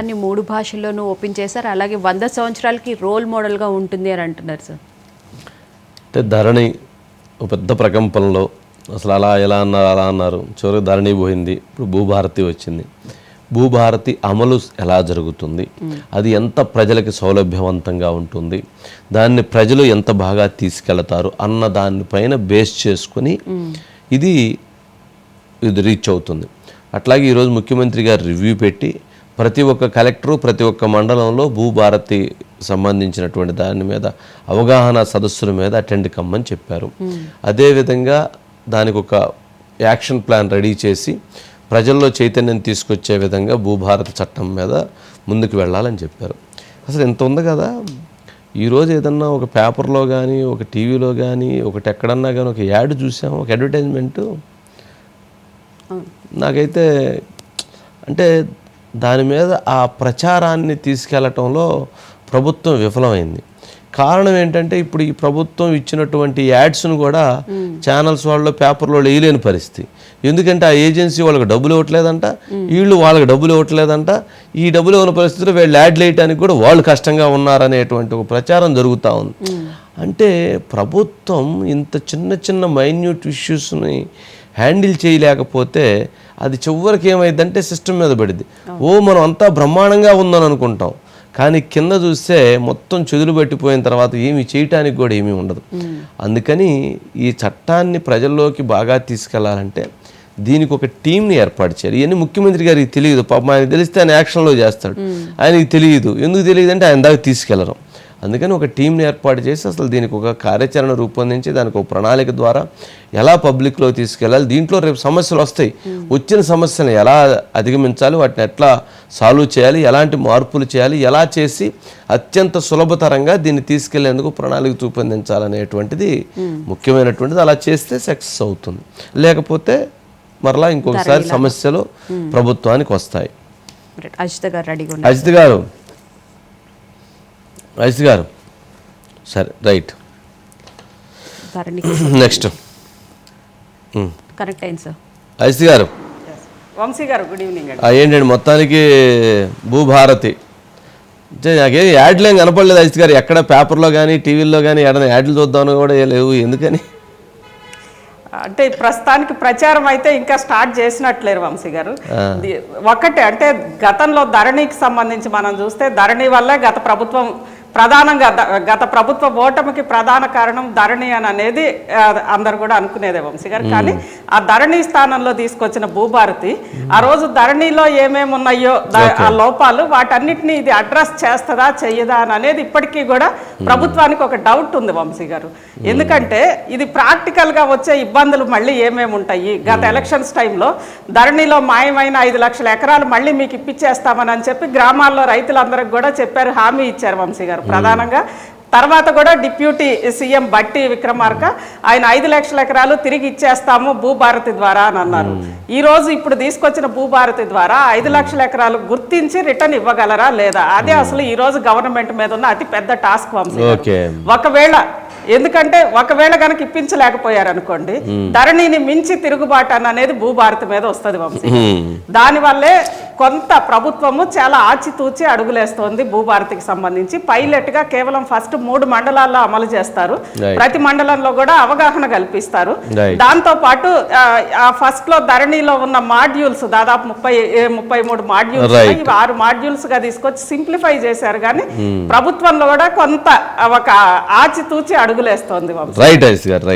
దాన్ని మూడు భాషల్లోనూ ఓపెన్ చేశారు. అలాగే వంద సంవత్సరాలకి రోల్ మోడల్గా ఉంటుంది అని అంటున్నారు సార్. అంటే ధరణి ఒక పెద్ద ప్రకంపనలో అసలు అలా ఎలా అన్నారు అలా అన్నారు. చివరికి ధరణి పోయింది. ఇప్పుడు భూభారతి వచ్చింది. భూభారతి అమలు ఎలా జరుగుతుంది? అది ఎంత ప్రజలకి సౌలభ్యవంతంగా ఉంటుంది? దాన్ని ప్రజలు ఎంత బాగా తీసుకెళ్తారు? అన్న దానిపైన బేస్ చేసుకుని ఇది ఇది రీచ్ అవుతుంది. అట్లాగే ఈరోజు ముఖ్యమంత్రి గారు రివ్యూ పెట్టి ప్రతి ఒక్క కలెక్టరు ప్రతి ఒక్క మండలంలో భూభారతి సంబంధించినటువంటి దాని మీద అవగాహన సదస్సుల మీద అటెండ్ కమ్మని చెప్పారు. అదేవిధంగా దానికి ఒక యాక్షన్ ప్లాన్ రెడీ చేసి ప్రజల్లో చైతన్యం తీసుకొచ్చే విధంగా భూభారతి చట్టం మీద ముందుకు వెళ్ళాలని చెప్పారు. అసలు ఎంత ఉంది కదా? ఈరోజు ఏదన్నా ఒక పేపర్లో కానీ ఒక టీవీలో కానీ ఒకటి ఎక్కడన్నా కానీ ఒక యాడ్ చూసాం ఒక అడ్వర్టైజ్మెంటు? నాకైతే అంటే దాని మీద ఆ ప్రచారాన్ని తీసుకెళ్ళటంలో ప్రభుత్వం విఫలమైంది. కారణం ఏంటంటే ఇప్పుడు ఈ ప్రభుత్వం ఇచ్చినటువంటి యాడ్స్ను కూడా ఛానల్స్ వాళ్ళు పేపర్లో వేయలేని పరిస్థితి. ఎందుకంటే ఆ ఏజెన్సీ వాళ్ళకి డబ్బులు ఇవ్వట్లేదంట వీళ్ళు వాళ్ళకి డబ్బులు ఇవ్వట్లేదంట. ఈ డబ్బులు ఇవ్వని పరిస్థితిలో వీళ్ళు యాడ్లు వేయడానికి కూడా వాళ్ళు కష్టంగా ఉన్నారనేటువంటి ఒక ప్రచారం జరుగుతూ ఉంది. అంటే ప్రభుత్వం ఇంత చిన్న చిన్న మైన్యూట్ ఇష్యూస్ని హ్యాండిల్ చేయలేకపోతే అది చివరికి ఏమైందంటే సిస్టమ్ మీద పడింది. ఓ మనం అంతా బ్రహ్మాండంగా ఉందని అనుకుంటాం. కానీ కింద చూస్తే మొత్తం చెదులు పట్టిపోయిన తర్వాత ఏమి చేయటానికి కూడా ఏమీ ఉండదు. అందుకని ఈ చట్టాన్ని ప్రజల్లోకి బాగా తీసుకెళ్ళాలంటే దీనికి ఒక టీంని ఏర్పాటు చేయాలి. ఇవన్నీ ముఖ్యమంత్రి గారికి తెలియదు. పాపం ఆయనకి తెలిస్తే ఆయన యాక్షన్లో చేస్తాడు. ఆయనకి తెలియదు. ఎందుకు తెలియదు అంటే ఆయన దాకా తీసుకెళ్ళరు. అందుకని ఒక టీంని ఏర్పాటు చేసి అసలు దీనికి ఒక కార్యాచరణ రూపొందించి దానికి ఒక ప్రణాళిక ద్వారా ఎలా పబ్లిక్లో తీసుకెళ్ళాలి దీంట్లో రేపు సమస్యలు వస్తాయి. వచ్చిన సమస్యలను ఎలా అధిగమించాలి వాటిని ఎట్లా సాల్వ్ చేయాలి ఎలాంటి మార్పులు చేయాలి ఎలా చేసి అత్యంత సులభతరంగా దీన్ని తీసుకెళ్ళేందుకు ప్రణాళిక రూపొందించాలనేటువంటిది ముఖ్యమైనటువంటిది. అలా చేస్తే సక్సెస్ అవుతుంది. లేకపోతే మరలా ఇంకొకసారి సమస్యలు ప్రభుత్వానికి వస్తాయి. అజిత గారు అజిత్ గారు అజిత్ గారు. సరే రైట్. ధరణికి నెక్స్ట్. కరెక్ట్ అయింది సార్. అజిత్ గారు. వంశీ గారు గుడ్ ఈవినింగ్ అండి. ఏంటండి మొత్తానికి భూభారతి? అంటే నాకేం యాడ్లు ఏం కనపడలేదు అజిత్ గారు. ఎక్కడ పేపర్లో కానీ టీవీల్లో కానీ ఏడైనా యాడ్లు చూద్దామని కూడా లేవు. ఎందుకని? అంటే ప్రస్తుతానికి ప్రచారం అయితే ఇంకా స్టార్ట్ చేసినట్లేరు వంశీ గారు. ఒకటే అంటే గతంలో ధరణికి సంబంధించి మనం చూస్తే ధరణి వల్లే గత ప్రభుత్వం ప్రధానంగా గత ప్రభుత్వ ఓటమికి ప్రధాన కారణం ధరణి అని అనేది అందరు కూడా అనుకునేదే వంశీ గారు. కానీ ఆ ధరణి స్థానంలో తీసుకొచ్చిన భూభారతి ఆ రోజు ధరణిలో ఏమేమి ఉన్నాయో ఆ లోపాలు వాటన్నిటిని ఇది అడ్రస్ చేస్తుందా చెయ్యదా అని అనేది ఇప్పటికీ కూడా ప్రభుత్వానికి ఒక డౌట్ ఉంది వంశీ గారు. ఎందుకంటే ఇది ప్రాక్టికల్గా వచ్చే ఇబ్బందులు మళ్ళీ ఏమేమి ఉంటాయి? గత ఎలక్షన్స్ టైంలో ధరణిలో మాయమైన ఐదు లక్షల ఎకరాలు మళ్ళీ మీకు ఇప్పించేస్తామని అని చెప్పి గ్రామాల్లో రైతులందరికి కూడా చెప్పారు హామీ ఇచ్చారు వంశీ గారు. ప్రధానంగా. తర్వాత కూడా డిప్యూటీ సీఎం బట్టి విక్రమార్క ఆయన ఐదు లక్షల ఎకరాలు తిరిగి ఇచ్చేస్తాము భూభారతి ద్వారా అని అన్నారు. ఈ రోజు ఇప్పుడు తీసుకొచ్చిన భూభారతి ద్వారా ఐదు లక్షల ఎకరాలు గుర్తించి రిటర్న్ ఇవ్వగలరా లేదా అదే అసలు ఈ రోజు గవర్నమెంట్ మీద ఉన్న అతి పెద్ద టాస్క్ వంశీ ఒకవేళ ఎందుకంటే ఒకవేళ కనుక ఇప్పించలేకపోయారు అనుకోండి ధరణిని మించి తిరుగుబాటు అని అనేది భూభారతి మీద వస్తుంది వంశీ. దానివల్లే కొంత ప్రభుత్వము చాలా ఆచితూచి అడుగులేస్తోంది భూభారతికి సంబంధించి. పైలట్గా కేవలం ఫస్ట్ మూడు మండలాల్లో అమలు చేస్తారు. ప్రతి మండలంలో కూడా అవగాహన కల్పిస్తారు. దాంతో పాటు ఆ, ఫస్ట్లో ధరణిలో ఉన్న మాడ్యూల్స్ దాదాపు ముప్పై ముప్పై మూడు మాడ్యూల్స్ ఆరు మాడ్యూల్స్గా తీసుకొచ్చి సింప్లిఫై చేశారు. కానీ ప్రభుత్వంలో కూడా కొంత ఒక ఆచితూచి అడుగులేస్తోంది. Right right